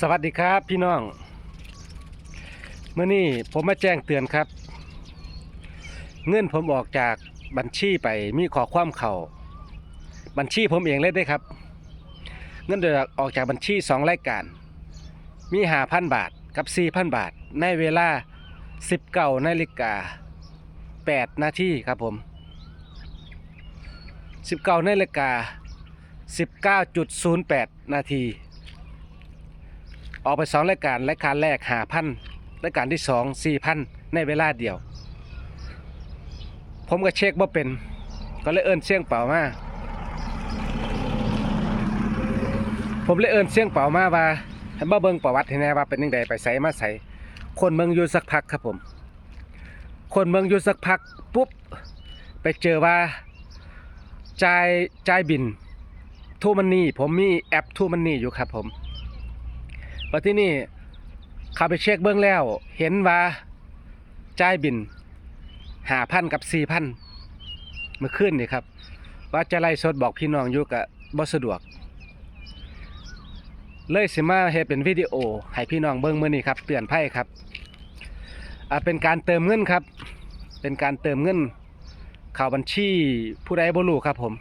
สวัสดีครับพี่น้องเมื่อนี้ผมมาแจ้งเตือนครับ เงินผมออกจากบัญชีไปมีขอความเข่าบัญชีผมเองเลยได้ครับ เงินเดือนออกจากบัญชีสองรายการ มีหาพันบาทกับสี่พันบาท ในเวลาสิบเก้านาฬิกาแปดนาทีครับผมสิบเก้านาฬิกาสิบเก้าจุดศูนย์แปดนาที ออกไปสองรายการรายการแรกหาพันรายการที่สองสี่พันในเวลาเดียว ผมก็เช็คว่าเป็น ก็เลยเอินเสียงเป่ามาผมเลยเอินเสียงเป่ามาว่าให้มาเบิ่งประวัติให้แน่ว่าเป็นยังไงไปใส่มาใส่คนเมืองอยู่สักพักครับผม คนเมืองอยู่สักพักปุ๊บไปเจอว่าจ่ายจ่ายบินทูมันนี่ผมมีแอปทูมันนี่อยู่ครับผม ว่าที่นี่เข้าไปเช็คเบื้องแล้ว เห็นว่าจ่ายบินหาพันกับสี่พันเมื่อคืนนี่ครับ ว่าจะไล่สดบอกพี่น้องอยู่กับบสะดวก เลยสิมาเฮ็ดเป็นวิดีโอ ให้พี่น้องเบิ่งมื้อนี้ครับเตือนภัยครับอ่าเป็นการเติมเงินครับ เป็นการเติมเงินเข้าบัญชีผู้ใดบ่รู้ครับผม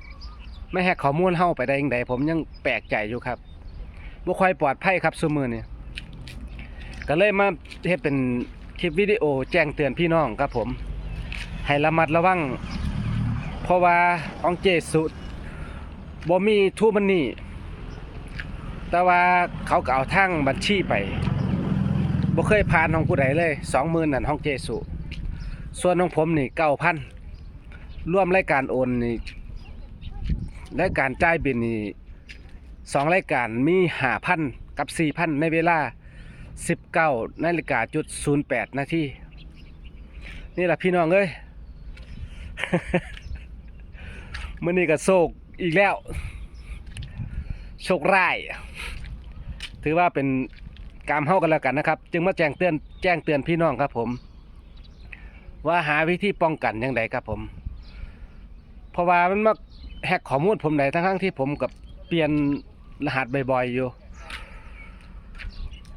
ไม่แฮกข้อมูลเฮาไปได้ยังไงผมยังแปลกใจอยู่ครับ บ่ค่อยปลอดภัยครับซุมือนี่ก็เลยมาเฮ็ดเป็นคลิปวิดีโอแจ้งเตือนพี่น้องครับผม ให้ระมัดระวัง เพราะว่าอองเจสุบ่มีทูมันนี่ แต่ว่าเขาก็เอาทางบัญชีไปบ่เคยผ่านของผู้ใดเลย20,000นั่นห้องเจสุ ส่วนของผมนี่9,000รวมรายการโอนนี่รายการจ่ายบินนี่ สองรายการมีหาพันกับสี่พันในเวลาสิบเก้านาฬิกาจุดศูนย์แปดนาทีนี่แหละพี่น้องเอ้ยมื่อนี้ก็โศกอีกแล้ว โชคร้าย ถือว่าเป็นกรรมเฮากันแล้วกันนะครับ จึงมาแจ้งเตือนแจ้งเตือนพี่น้องครับผม ว่าหาวิธีป้องกันยังไงครับผม เพราะว่ามันมาแฮกข้อมูลผมได้ทั้งๆที่ผมกับเปลี่ยน รหัสบ่อยๆอยู่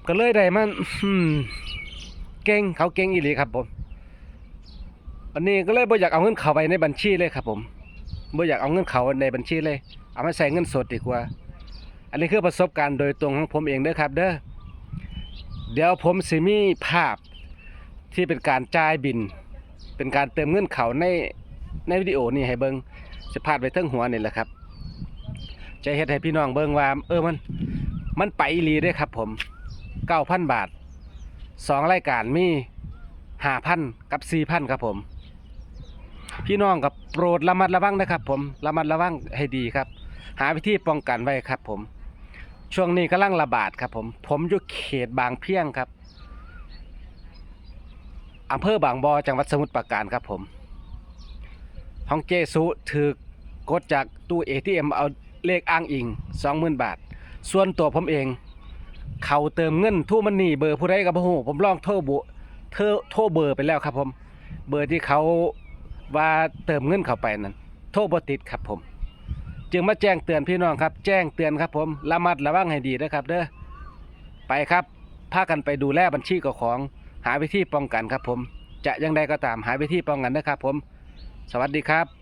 ก็เลยได้มันเก่งเขาเก่งอีหลีครับผมอันนี้ก็เลยบ่อยากเอาเงินเขาไปในบัญชีเลยครับ ผมบ่อยากเอาเงินเขาในบัญชีเลย เอามาใส่เงินสดดีกว่า อันนี้คือประสบการณ์โดยตรงของผมเองเด้อครับ เด้อเดี๋ยวผมสิมีภาพที่เป็นการจ่ายบิน เป็นการเติมเงินเขาในในวิดีโอนี่ให้เบิงจะพาดไว้เทั้งหัวนี่แหละครับ จะเฮ็ดให้พี่น้องเบิ่งว่าเออมัน มันไปอีหลีด้ครับ ผมเก้าพันบาทสองรายการมีห้าพันกับสี่พันครับผม พี่น้องกับโปรดระมัดระวังนะครับ ผมระมัดระวังให้ดีครับ หาวิธีป้องกันไว้ครับ ผม ช่วงนี้กำลังระบาดครับ ผม ผมอยู่เขตบางเพียงครับอำเภอบางบอจังหวัดสมุทรปราการครับผม ห้องเจสุถือกดจากตู้เอทีเอ็มเอา เลขอ้างอิง20,000บาท ส่วนตัวผมเอง เขาเติมเงินทูมันนี่เบอร์ผู้ใดกับผู้ผมลองโทรบุเธอโทรเบอร์ไปแล้วครับผม เบอร์ที่เขาว่าเติมเงินเข้าไปนั้นโทรบ่ติดครับผม จึงมาแจ้งเตือนพี่น้องครับ แจ้งเตือนครับผมระมัดระวังให้ดีนะครับเด้อไปครับพากันไปดูแลบัญชีกับของ หาวิธีป้องกันครับผม จะยังใดก็ตามหาวิธีป้องกันนะครับผม สวัสดีครับ